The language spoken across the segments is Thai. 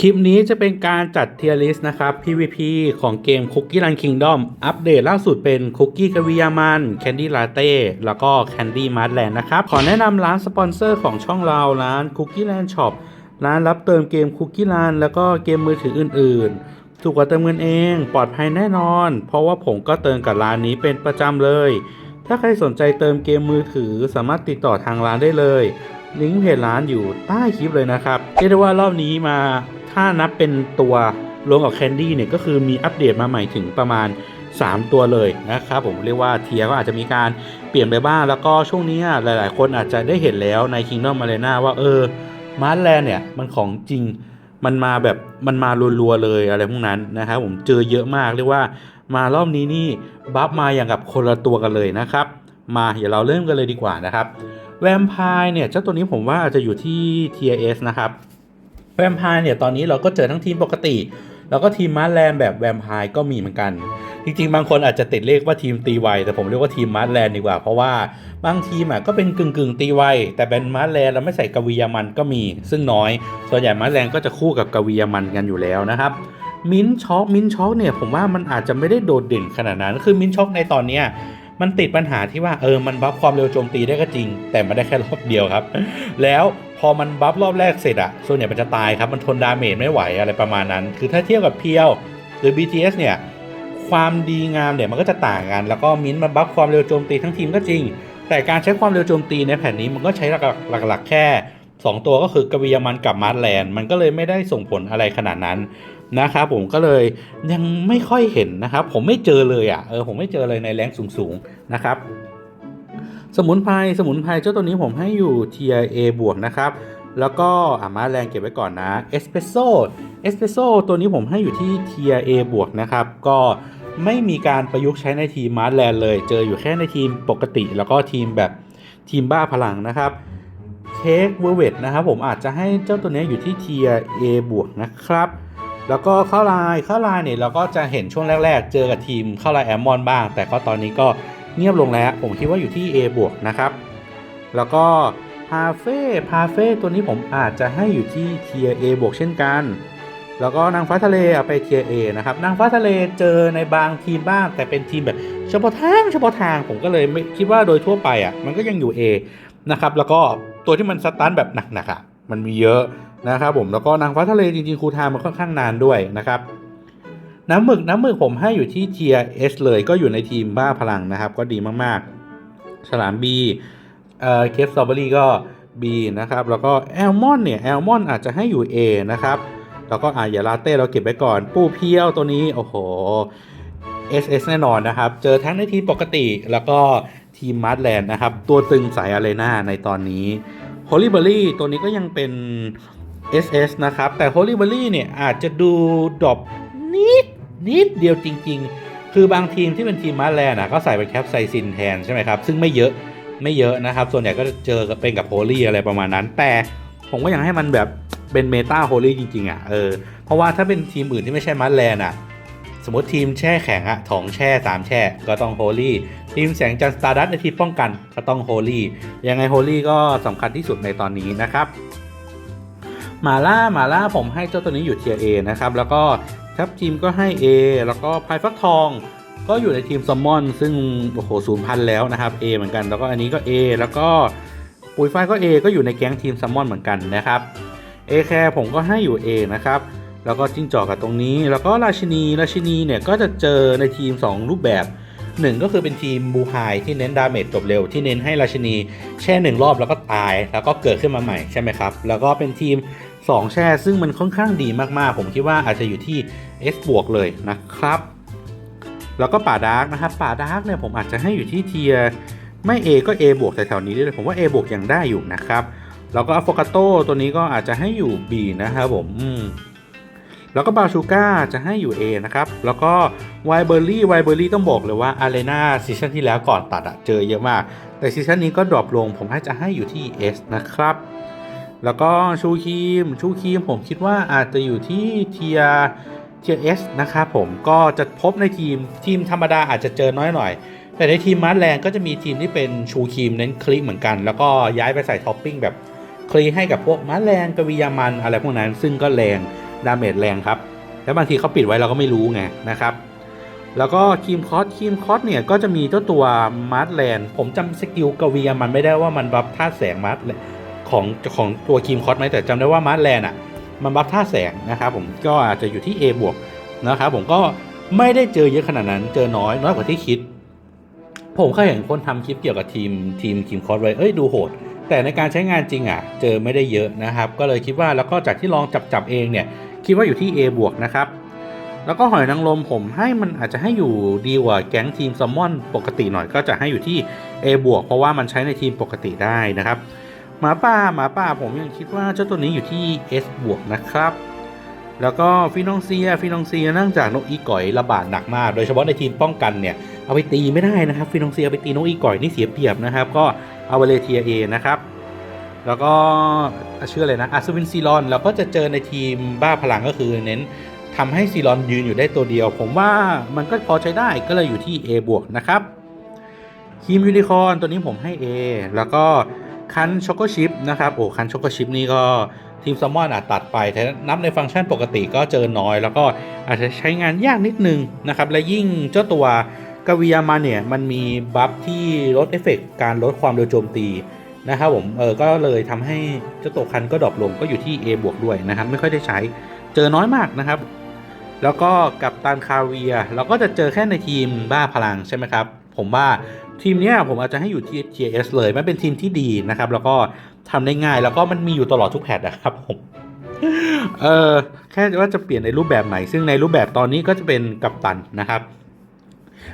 คลิปนี้จะเป็นการจัดเทียร์ลิสต์นะครับ PVP ของเกม Cookie Run Kingdom อัปเดตล่าสุดเป็น Cookie กวิยามัน Candy Latte แล้วก็ Candy m a r t l a n d นะครับ ขอแนะนำร้านสปอนเซอร์ของช่องเราร้าน Cookie Land Shop ร้านรับเติมเกม Cookie Run แล้วก็เกมมือถืออื่นๆ ถูกกว่าเติมเงินเองปลอดภัยแน่นอน เพราะว่าผมก็เติมกับร้านนี้เป็นประจำเลย ถ้าใครสนใจเติมเกมมือถือสามารถติดต่อทางร้านได้เลยลิงก์เพจร้านอยู่ใต้คลิปเลยนะครับเรียกได้ว่ารอบนี้มา ถ้านับเป็นตัวรวมกับแคนดี้เนี่ยก็คือมีอัปเดตมาใหม่ถึงประมาณ 3 ตัวเลยนะครับผมเรียกว่าเทียก็อาจจะมีการเปลี่ยนไปบ้าง แล้วก็ช่วงนี้หลายๆ คนอาจจะได้เห็นแล้วใน Kingdom Arena ว่าเออมาร์แลนเนี่ยมันของจริงมันมาแบบมันมารัวๆเลยอะไรพวกนั้นนะครับผมเจอเยอะมากเรียกว่ามารอบนี้นี่บัฟมาอย่างกับคนละตัวกันเลยนะครับ มาเดี๋ยวเราเริ่มกันเลยดีกว่านะครับแวมไพร์เนี่ยเจ้าตัวนี้ผมว่าอาจจะอยู่ที่ TS นะครับ แวมไพร์เนี่ยตอนนี้เราก็เจอทั้งทีมปกติ แล้วก็ทีมมาร์แลนแบบแวมไพร์ก็มีเหมือนกัน จริงๆ บางคนอาจจะติดเลขว่าทีมตีไวแต่ผมเรียกว่าทีมมาร์แลนดีกว่า เพราะว่าบางทีมอะก็เป็นกึ่งกึ่งตีไวแต่เป็นมาร์แลนแล้วไม่ใส่กวียามันก็มี ซึ่งน้อย ส่วนใหญ่มาร์แลนก็จะคู่กับกวียามันกันอยู่แล้วนะครับมินช็อกมินช็อกเนี่ยผมว่ามันอาจจะไม่ได้โดดเด่นขนาดนั้นคือมินช็อกในตอนเนี้ย มันติดปัญหาที่ว่าเออมันบัฟความเร็วโจมตีได้ก็จริง แต่มันได้แค่รอบเดียวครับ แล้วพอมันบัฟรอบแรกเสร็จอะส่วนใหญ่มันจะตายครับมันทนดาเมจไม่ไหวอะไรประมาณนั้น คือถ้าเทียบกับเพียวหรือ BTS เนี่ยความดีงามเนี่ยมันก็จะต่างกัน แล้วก็มินมันบัฟความเร็วโจมตีทั้งทีมก็จริง แต่การใช้ความเร็วโจมตีในแผ่นนี้มันก็ใช้หลักๆแค่ 2 ตัวก็คือกวิยามันกับมาร์แลนด์มันก็เลยไม่ได้ส่งผลอะไรขนาดนั้น นะครับผมก็เลยยังไม่ค่อยเห็นนะครับ ผมไม่เจอเลยอะเออผมไม่เจอเลยในแรงสูงๆนะครับ สมุนไพรสมุนไพรเจ้าตัวนี้ผมให้อยู่ tier A บวกนะครับแล้วก็อามาแรงเก็บไว้ก่อนนะเอสเปรสโซ่เอสเปรสโซ่ตัวนี้ผมให้อยู่ที่ tier A บวกนะครับ ก็ไม่มีการประยุกต์ใช้ในทีมมาร์แลนเลย เจออยู่แค่ในทีมปกติ แล้วก็ทีมแบบทีมบ้าพลังนะครับเค้กเวอร์เวตนะครับผมอาจจะให้เจ้าตัวนี้อยู่ที่ tier A บวกนะครับ แล้วก็เข้าลายเข้าลายเนี่ยเราก็จะเห็นช่วงแรก ๆ เจอกับทีมเข้าลายแอมมอนบ้าง แต่ก็ตอนนี้ก็เงียบลงแล้ว ผมคิดว่าอยู่ที่ A บวกนะครับ แล้วก็พาเฟ่พาเฟ่ตัวนี้ผมอาจจะให้อยู่ที่เทีย A บวกเช่นกัน แล้วก็นางฟ้าทะเลเอาไปเทีย A นะครับนางฟ้าทะเลเจอในบางทีมบ้าง แต่เป็นทีมแบบเฉพาะทางเฉพาะทางผมก็เลยไม่คิดว่าโดยทั่วไปอะมันก็ยังอยู่ A นะครับแล้วก็ตัวที่มันสตันแบบหนักๆอะ มันมีเยอะนะครับผมแล้วก็นางฟ้าทะเลจริงๆครูทามันค่อนข้างนานด้วยนะครับน้ำหมึกน้ำหมึกผมให้อยู่ที่เทียเอสเลยก็อยู่ในทีมบ้าพลังนะครับ ก็ดีมากๆ ฉลาม B เอ่อเคฟสตรอเบอรี่ก็ B นะครับ แล้วก็แอลมอนเนี่ยแอลมอนอาจจะให้อยู่ A นะครับ แล้วก็อ่าอย่าลาเต้เราเก็บไว้ก่อน ปูเพียวตัวนี้ โอ้โห SS แน่นอนนะครับ เจอทั้งในทีมปกติแล้วก็ทีมมาร์แลนด์นะครับ ตัวตึงสายอารีนาในตอนนี้ Holy b e r r y ตัวนี้ก็ยังเป็น SS นะครับ แต่ Holy b e r r y เนี่ยอาจจะดูดรอปนิดนิดเดียวจริง ๆ คือบางทีมที่เป็นทีมมาแลนด์อะก็ใส่เป็นแคปไซซินแทนใช่ไหมครับ ซึ่งไม่เยอะไม่เยอะนะครับ ส่วนใหญ่ก็จะเจอเป็นกับ Holy อะไรประมาณนั้น แต่ผมก็ยังให้มันแบบเป็นเมตา Holy จริง ๆ อะเออเพราะว่าถ้าเป็นทีมอื่นที่ไม่ใช่มาแลนด์อะ สมมติทีมแช่แข็งอะถองแช่สามแช่ ก็ต้องโฮลี่ทีมแสงจันทร์สตาร์ดัสในทีมป้องกันก็ต้องโฮลี่ยังไงโฮลี่ก็สำคัญที่สุดในตอนนี้นะครับหมาล่าหมาล่าผมให้เจ้าตัวนี้อยู่เทียร์ A นะครับ แล้วก็ทัพทีมก็ให้ A แล้วก็พายฟักทองก็อยู่ในทีมซัมมอน ซึ่งโอ้โหศูนย์พันแล้วนะครับ A เหมือนกัน แล้วก็อันนี้ก็ A แล้วก็ปุ๋ยไฟก็ A ก็อยู่ในแก๊งทีมซัมมอนเหมือนกันนะครับ A แคร์ผมก็ให้อยู่ A นะครับ แล้วก็จิ้งจอกกับตรงนี้ แล้วก็ราชินีราชินีเนี่ยก็จะเจอในทีม 2 รูปแบบ 1 ก็คือเป็นทีมบูไฮที่เน้นดาเมจจบเร็วที่เน้นให้ราชินีแช่หนึ่งรอบแล้วก็ตาย แล้วก็เกิดขึ้นมาใหม่ใช่ไหมครับ แล้วก็เป็นทีม 2 แช่ซึ่งมันค่อนข้างดีมากๆ ผมคิดว่าอาจจะอยู่ที่ S บวกเลยนะครับ แล้วก็ป่าดาร์กนะครับป่าดาร์กเนี่ยผมอาจจะให้อยู่ที่เทียไม่ A ก็ A บวกแถวๆนี้ด้วยผมว่า A บวกยังได้อยู่นะครับแล้วก็อะโฟกาโตตัวนี้ก็อาจจะให้อยู่ B นะครับผมอืม แล้วก็บาชูก้าจะให้อยู่ A นะครับ แล้วก็ไวเบอร์รี่ไวเบอร์รี่ต้องบอกเลยว่าอารีนาซีซั่นที่แล้วก่อนตัดอะเจอเยอะมาก แต่ซีซั่นนี้ก็ดรอปลง ผมให้จะให้อยู่ที่ S นะครับ แล้วก็ชูครีม ชูครีมผมคิดว่าอาจจะอยู่ที่เทียเทีย S นะครับผมก็จะพบในทีมทีมธรรมดาอาจจะเจอน้อยหน่อย แต่ในทีมมาร์แลนก็จะมีทีมที่เป็นชูครีมเน้นคลิกเหมือนกัน แล้วก็ย้ายไปใส่ท็อปปิ้งแบบคลีให้กับพวกมาร์แลนกวิยามันอะไรพวกนั้น ซึ่งก็แรง ดาเมจแรงครับ แล้วบางทีเขาปิดไว้เราก็ไม่รู้ไงนะครับ แล้วก็ครีมคอสครีมคอสเนี่ยก็จะมีเจ้าตัวมาร์แลนผมจำสกิลกวีมันไม่ได้ว่ามันบัฟท่าแสงมาร์ของของตัวครีมคอสไหมแต่จำได้ว่ามาร์แลนอะมันบัฟท่าแสงนะครับผมก็อาจจะอยู่ที่ A บวกนะครับผมก็ไม่ได้เจอเยอะขนาดนั้นเจอน้อยน้อยกว่าที่คิด ผมเคยเห็นคนทำคลิปเกี่ยวกับทีมทีมครีมคอสไว้เอ้ยดูโหด แต่ในการใช้งานจริงอะ เจอไม่ได้เยอะนะครับ ก็เลยคิดว่าแล้วก็จากที่ลองจับจับเองเนี่ย คิดว่าอยู่ที่ A บวกนะครับ แล้วก็หอยนางรมผมให้มันอาจจะให้อยู่ดีกว่าแก๊งทีมแซลมอนปกติหน่อยก็จะให้อยู่ที่ A บวกเพราะว่ามันใช้ในทีมปกติได้นะครับหมาป่าหมาป่าผมยังคิดว่าเจ้าตัวนี้อยู่ที่ S บวกนะครับแล้วก็ฟินองเซียฟินองเซียเนื่องจากนกอีก่อยระบาดหนักมาก โดยเฉพาะในทีมป้องกันเนี่ย เอาไปตีไม่ได้นะครับฟินองเซียเอาไปตีนกอีก่อยนี่เสียเปรียบนะครับ ก็เอาไปเลเทียเอนะครับ แล้วก็ชื่ออะไรนะอัศวินซีรอนเราก็จะเจอในทีมบ้าพลังก็คือเน้นทำให้ซีรอนยืนอยู่ได้ตัวเดียว ผมว่ามันก็พอใช้ได้ก็เลยอยู่ที่ A บวกนะครับคีมยูนิคอนตัวนี้ผมให้ A แล้วก็คันช็อกโกชิพนะครับโอ้คันช็อกโกชิพนี่ก็ทีมซัมมอนอาจตัดไปแต่นับในฟังก์ชันปกติก็เจอน้อย แล้วก็อาจจะใช้งานยากนิดนึงนะครับ และยิ่งเจ้าตัวกวิยามาเนี่ยมันมีบัฟที่ลดเอฟเฟกต์การลดความเร็วโจมตี นะครับผมเออก็เลยทำให้เจ้าตัวคันก็ดรอปลงก็อยู่ที่ A บวกด้วยนะครับ ไม่ค่อยได้ใช้เจอน้อยมากนะครับ แล้วก็กับตันคาเวีย เราก็จะเจอแค่ในทีมบ้าพลังใช่ไหมครับ ผมว่าทีมเนี้ยผมอาจจะให้อยู่ที่ TS เลยมันเป็นทีมที่ดีนะครับ แล้วก็ทำได้ง่ายแล้วก็มันมีอยู่ตลอดทุกแพทนะครับผมเออแค่ว่าจะเปลี่ยนในรูปแบบไหน ซึ่งในรูปแบบตอนนี้ก็จะเป็นกัปตันนะครับ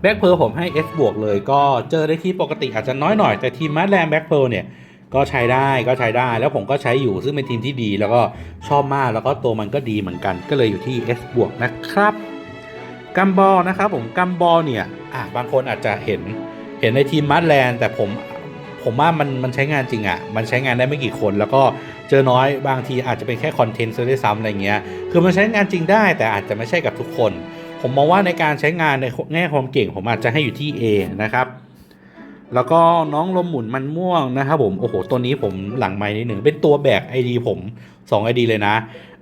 แบ็กเพลผมให้ S บวกเลยก็เจอได้ที่ปกติอาจจะน้อยหน่อยแต่ทีมมาร์แลนแบ็กเพลเนี่ยก็ใช้ได้ก็ใช้ได้แล้วผมก็ใช้อยู่ซึ่งเป็นทีมที่ดี แล้วก็ชอบมากแล้วก็ตัวมันก็ดีเหมือนกัน ก็เลยอยู่ที่ S บวกนะครับกัมบอลนะครับผมกัมบอลเนี่ยอะบางคนอาจจะเห็นเห็นในทีมมาร์แลนแต่ผมผมว่ามันมันใช้งานจริงอะ่ะ มันใช้งานได้ไม่กี่คน แล้วก็เจอน้อยบางทีอาจจะเป็นแค่คอนเทนต์ซะด้วยซ้ำอะไรเงี้ย คือมันใช้งานจริงได้แต่อาจจะไม่ใช่กับทุกคน ผมมองว่าในการใช้งานในแง่ความเก่งผมอาจจะให้อยู่ที่ A นะครับแล้วก็น้องลมหมุนมันม่วงนะครับผม โอ้โห ตัวนี้ผมหลังไม้นิดหนึ่ง เป็นตัวแบก ID ผม 2 ID เลยนะ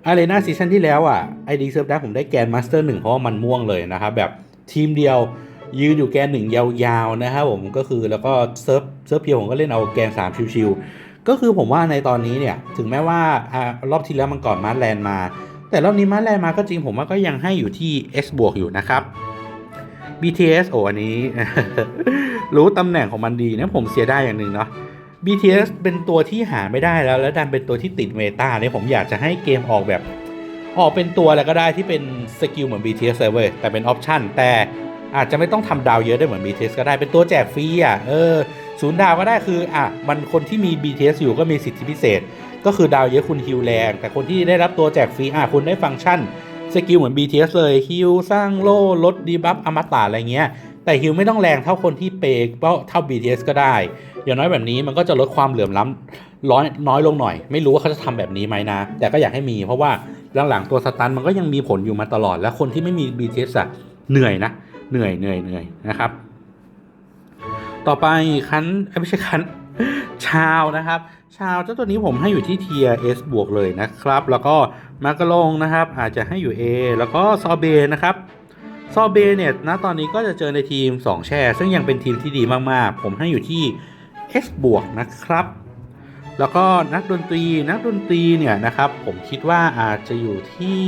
อารีนาซีซั่นที่แล้วอะ ID เซิร์ฟได้ผมได้แกนมาสเตอร์หนึ่งเพราะว่ามันม่วงเลยนะครับ แบบทีมเดียวยืนอยู่แกนหนึ่งยาวๆนะครับผมก็คือแล้วก็เซิร์ฟเซิร์ฟเพียวผมก็เล่นเอาแกน 3 ชิวๆก็คือผมว่าในตอนนี้เนี่ย ถึงแม้ว่าอรอบที่แล้วมันก่อนมาร์แลนด์มา แต่รอบนี้มาแลมาก็จริงผมว่าก็ยังให้อยู่ที่ S บวกอยู่นะครับ BTS โอ้อันนี้ รู้ตำแหน่งของมันดีนะผมเสียได้อย่างหนึ่งเนาะ BTS เป็นตัวที่หาไม่ได้แล้ว แล้วดันเป็นตัวที่ติดเมตาเนี่ยผมอยากจะให้เกมออกแบบ ออกเป็นตัวอะไรก็ได้ที่เป็นสกิลเหมือน BTS เลยเว้ยแต่เป็นออปชั่นแต่อาจจะไม่ต้องทำดาวเยอะได้เหมือน BTS ก็ได้เป็นตัวแจกฟรีอะเออศูนย์ดาวก็ได้คืออะมันคนที่มี BTS อยู่ก็มีสิทธิพิเศษ ก็คือดาวเยอะคุณฮิวแรง แต่คนที่ได้รับตัวแจกฟรีอะคุณได้ฟังก์ชันสกิลเหมือน BTS เลยฮิลสร้างโล่ลดดีบัฟอมตะอะไรเงี้ยแต่ฮิลไม่ต้องแรงเท่าคนที่เปย์เท่า BTS ก็ได้ อย่างน้อยแบบนี้มันก็จะลดความเหลื่อมล้ำร้อยน้อยลงหน่อย ไม่รู้ว่าเขาจะทำแบบนี้ไหมนะ แต่ก็อยากให้มี เพราะว่าหลังๆตัวสตันมันก็ยังมีผลอยู่มาตลอด และคนที่ไม่มี BTS อะเหนื่อยนะ เหนื่อยเหนื่อยเหนื่อยนะครับ ต่อไปคันไม่ใช่คันชาวนะครับ ชาวเจ้าตัวนี้ผมให้อยู่ที่เทีย S บวกเลยนะครับ แล้วก็มากระลงนะครับ อาจจะให้อยู่ A แล้วก็ซอเบนะครับซอเบเนี่ยณตอนนี้ก็จะเจอในทีม 2 แช่ซึ่งยังเป็นทีมที่ดีมากๆ ผมให้อยู่ที่ S บวกนะครับ แล้วก็นักดนตรีนักดนตรีเนี่ยนะครับ ผมคิดว่าอาจจะอยู่ที่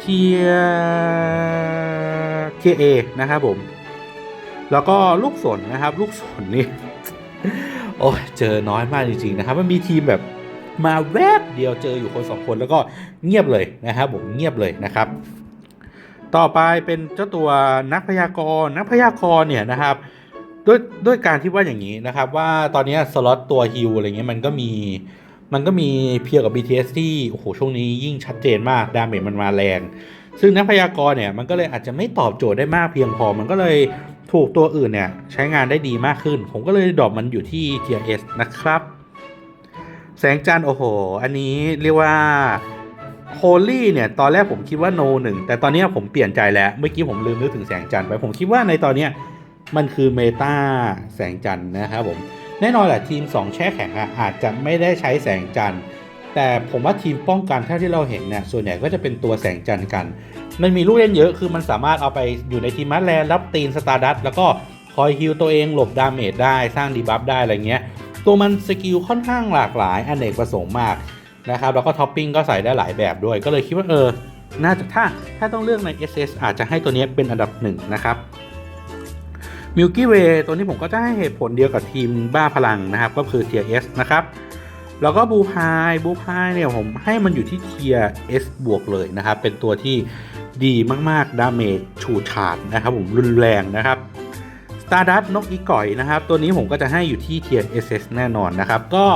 เทียเทียเอนะครับผม แล้วก็ลูกสนนะครับ ลูกสนนี่ โอ้ยเจอน้อยมากจริงๆนะครับ มันมีทีมแบบมาแวบเดียวเจออยู่คนสองคนแล้วก็เงียบเลยนะครับผมเงียบเลยนะครับ ต่อไปเป็นเจ้าตัวนักพยากรณ์นักพยากรณ์เนี่ยนะครับด้วยด้วยการที่ว่าอย่างนี้นะครับว่าตอนนี้สล็อตตัวฮิลอะไรเงี้ยมันก็มีมันก็มีเพียกับ BTS ที่โอ้โหช่วงนี้ยิ่งชัดเจนมากดาเมจมันมาแรงซึ่งนักพยากรณ์เนี่ยมันก็เลยอาจจะไม่ตอบโจทย์ได้มากเพียงพอมันก็เลย ถูกตัวอื่นเนี่ยใช้งานได้ดีมากขึ้น ผมก็เลยดรอปมันอยู่ที่ TRS นะครับ แสงจันทร์โอ้โห อันนี้เรียกว่าโฮลี่เนี่ยตอนแรกผมคิดว่าโนหนึ่งแต่ตอนนี้ผมเปลี่ยนใจแล้ว เมื่อกี้ผมลืมนึกถึงแสงจันทร์ไป ผมคิดว่าในตอนนี้มันคือเมตาแสงจันทร์นะครับผมแน่นอนแหละทีม 2 แช่แข็งออาจจะไม่ได้ใช้แสงจันทร์ แต่ผมว่าทีมป้องกันถ้าที่เราเห็นเนี่ยส่วนใหญ่ก็จะเป็นตัวแสงจันทร์กัน มันมีลูกเล่นเยอะคือมันสามารถเอาไปอยู่ในทีมมัดแลนรับตีนสตาร์ดัตแล้วก็คอยฮิลตัวเองหลบดาเมจได้สร้างดีบัฟได้อะไรเงี้ย ตัวมันสกิลค่อนข้างหลากหลายอเนกประสงค์มากนะครับแล้วก็ท็อปปิ้งก็ใส่ได้หลายแบบด้วย ก็เลยคิดว่าเออน่าจะถ้าถ้าต้องเลือกใน SS อาจจะให้ตัวนี้เป็นอันดับหนึ่งนะครับมิลกี้เวย์ตัวนี้ผมก็จะให้เหตุผลเดียวกับทีมบ้าพลังนะครับ ก็คือ TS นะครับ แล้วก็บูพายบูพายเนี่ยผมให้มันอยู่ที่เทีย S บวกเลยนะครับ เป็นตัวที่ดีมากๆ ดาเมจฉูดฉาดนะครับผมรุนแรงนะครับ Stardust นกอีก่อยนะครับ ตัวนี้ผมก็จะให้อยู่ที่เทีย SS แน่นอนนะครับ ก็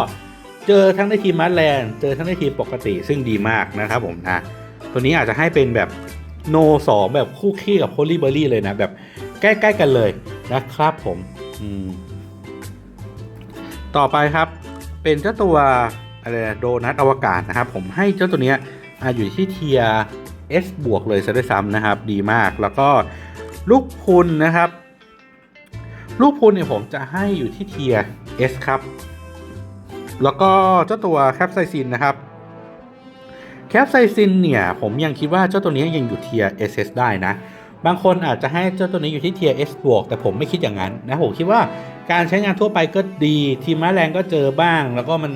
เจอทั้งในทีมมัดแลนเจอทั้งในทีมปกติซึ่งดีมากนะครับผมนะ ตัวนี้อาจจะให้เป็นแบบโนสองแบบคู่ขี้กับโพลีเบอรี่เลยนะ แบบใกล้ ๆ กันเลยนะครับผม อืม ต่อไปครับ เป็นเจ้าตัวอะไรนะโดนัทอวกาศนะครับ ผมให้เจ้าตัวเนี้ยอาอยู่ที่เทีย S บวกเลยซะด้วยซ้ำนะครับ ดีมากแล้วก็ลูกพุนนะครับ ลูกพุนเนี่ยผมจะให้อยู่ที่เทีย S ครับ แล้วก็เจ้าตัวแคปไซซินนะครับแคปไซซินเนี่ยผมยังคิดว่าเจ้าตัวนี้ยังอยู่เทีย SS ได้นะ บางคนอาจจะให้เจ้าตัวนี้อยู่ที่เทีย S บวกแต่ผมไม่คิดอย่างนั้นนะผมคิดว่า การใช้งานทั่วไปก็ดีทีมม้าแรงก็เจอบ้าง แล้วก็มัน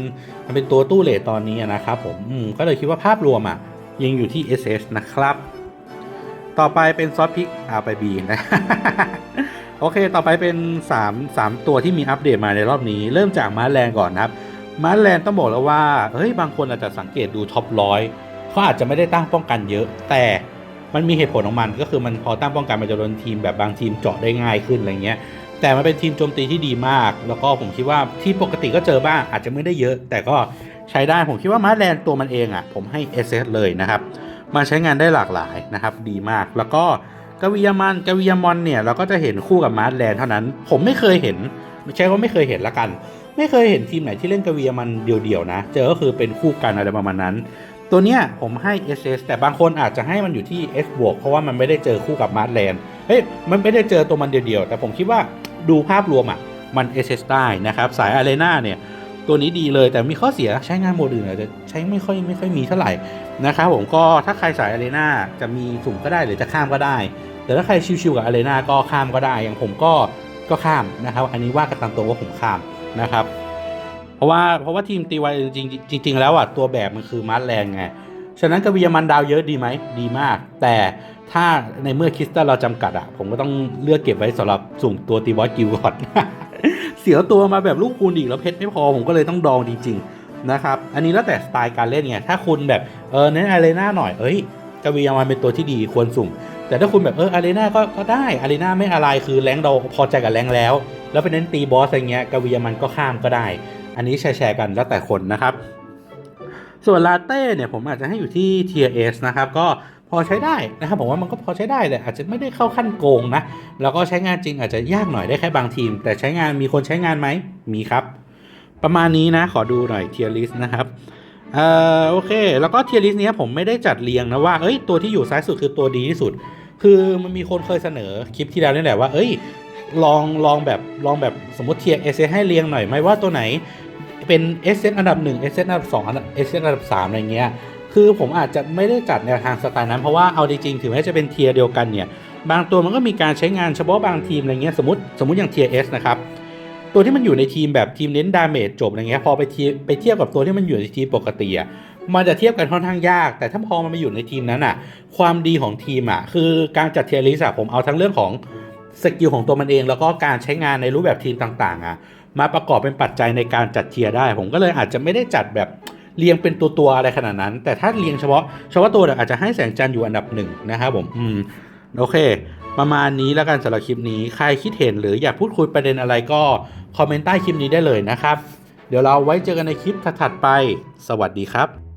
มันเป็นตัวตู้เลทตอนนี้นะครับผมมก็เลยคิดว่าภาพรวมอะยังอยู่ที่ SS นะครับ ต่อไปเป็นซอสพริกอาไปบีนะ โอเค ต่อไปเป็น 3 3 ตัวที่มีอัปเดตมาในรอบนี้ เริ่มจากม้าแรงก่อนนะครับม้าแรงต้องบอกแล้วว่า เฮ้ย บางคนอาจจะสังเกตดูท็อปร้อยเขาอาจจะไม่ได้ตั้งป้องกันเยอะ แต่มันมีเหตุผลของมันก็คือมันพอตั้งป้องกันมันจะโดนทีมแบบบางทีมเจาะได้ง่ายขึ้นอะไรเงี้ย แต่มันเป็นทีมโจมตีที่ดีมาก แล้วก็ผมคิดว่าที่ปกติก็เจอบ้างอาจจะไม่ได้เยอะ แต่ก็ใช้ได้ผมคิดว่ามาแรงตัวมันเองอะผมให้ SS เลยนะครับมันใช้งานได้หลากหลายนะครับดีมาก แล้วก็กวิยามันกวิยามอนเนี่ยเราก็จะเห็นคู่กับมาร์แลนเท่านั้น ผมไม่เคยเห็น ไม่ใช่ว่าไม่เคยเห็นละกัน ไม่เคยเห็นทีมไหนที่เล่นกวิยามันเดี่ยวๆนะ เจอก็คือเป็นคู่กันอะไรประมาณนั้น ตัวเนี้ยผมให้ SS แต่บางคนอาจจะให้มันอยู่ที่ S บวกเพราะว่ามันไม่ได้เจอคู่กับมาร์แลนเฮ้ยมันไม่ได้เจอตัวมันเดียวๆแต่ผมคิดว่า ดูภาพรวมอะ มัน SS ได้นะครับ สายอารีนาเนี่ย ตัวนี้ดีเลยแต่มีข้อเสียใช้งานโหมดอื่นอาจจะใช้ไม่ค่อยไม่ค่อยมีเท่าไหร่นะครับผมก็ถ้าใครสายอารีนาจะมีสุ่มก็ได้หรือจะข้ามก็ได้ แต่ถ้าใครชิวๆกับอารีนาก็ข้ามก็ได้อย่างผมก็ก็ข้ามนะครับ อันนี้ว่ากันตามตรงว่าผมข้ามนะครับเพราะว่าเพราะว่าทีมตีไวจริงจริงแล้วอะตัวแบบมันคือมาร์ทแรงไง ฉะนั้นกวียมันดาวเยอะดีไหมดีมาก แต่ ถ้าในเมื่อคริสตัลเราจำกัดอะผมก็ต้องเลือกเก็บไว้สำหรับสุ่มตัวตีบอสกิลก่อนเสียตัวมาแบบลูกคูณอีกแล้วเพชรไม่พอผมก็เลยต้องดองจริง ๆ นะครับ อันนี้แล้วแต่สไตล์การเล่นไงถ้าคุณแบบเออเน้นอารีนาหน่อยเอ้ยกวียมันเป็นตัวที่ดีควรสุ่ม แต่ถ้าคุณแบบเอออารีนาก็ก็ได้อารีนาไม่อะไรคือแรงเราพอใจกับแรงแล้ว แล้วไปเน้นตีบอสอะไรเงี้ยกวียมันก็ข้ามก็ได้ อันนี้แชร์กันแล้วแต่คนนะครับส่วนลาเต้เนี่ยผมอาจจะให้อยู่ที่ Tier S นะครับ ก็ พอใช้ได้นะครับผมว่ามันก็พอใช้ได้แต่อาจจะไม่ได้เข้าขั้นโกงนะแล้วก็ใช้งานจริงอาจจะยากหน่อยได้แค่บางทีม แต่ใช้งานมีคนใช้งานไหมมีครับ ประมาณนี้นะขอดูหน่อย Tier List นะครับเอ่อโอเค แล้วก็ Tier List เนี้ผมไม่ได้จัดเรียงนะว่าเอ้ยตัวที่อยู่ซ้ายสุดคือตัวดีที่สุด คือมันมีคนเคยเสนอคลิปที่แล้วนี่แหละว่าเอ้ยลองลองแบบลองแบบสมมติเทียร์เอเซให้เรียงหน่อยไหมว่าตัวไหนเป็น S เซอันดับ1 S เซอันดับ2อันดับ S เซอันดับ3อะไรเงี้ย คือผมอาจจะไม่ได้จัดแนวทางสไตล์นั้น เพราะว่าเอาจริงๆถึงแม้จะเป็นเทียร์เดียวกันเนี่ย บางตัวมันก็มีการใช้งานเฉพาะบางทีมอะไรเงี้ยสมมติสมมติอย่างเทียร์ S นะครับตัวที่มันอยู่ในทีมแบบทีมเน้นดาเมจจบอะไรเงี้ยพอไปเทียไปเทียบกับตัวที่มันอยู่ในทีมปกติอะมันจะเทียบกันค่อนข้างยาก แต่ถ้าพอมันมาอยู่ในทีมนั้นอะ ความดีของทีมอะ คือการจัดเทียร์ลิสอะผมเอาทั้งเรื่องของสกิลของตัวมันเอง แล้วก็การใช้งานในรูปแบบทีมต่างๆ อะ มาประกอบเป็นปัจจัยในการจัดเทียร์ได้ ผมก็เลยอาจจะไม่ได้จัดแบบ เรียงเป็นตัวตัวอะไรขนาดนั้น แต่ถ้าเรียงเฉพาะเฉพาะตัวเนี่ยอาจจะให้แสงจันทร์อยู่อันดับหนึ่งนะครับผมอืมโอเค ประมาณนี้แล้วกันสำหรับคลิปนี้ใครคิดเห็นหรืออยากพูดคุยประเด็นอะไรก็คอมเมนต์ใต้คลิปนี้ได้เลยนะครับ เดี๋ยวเราไว้เจอกันในคลิปถัดๆไป สวัสดีครับ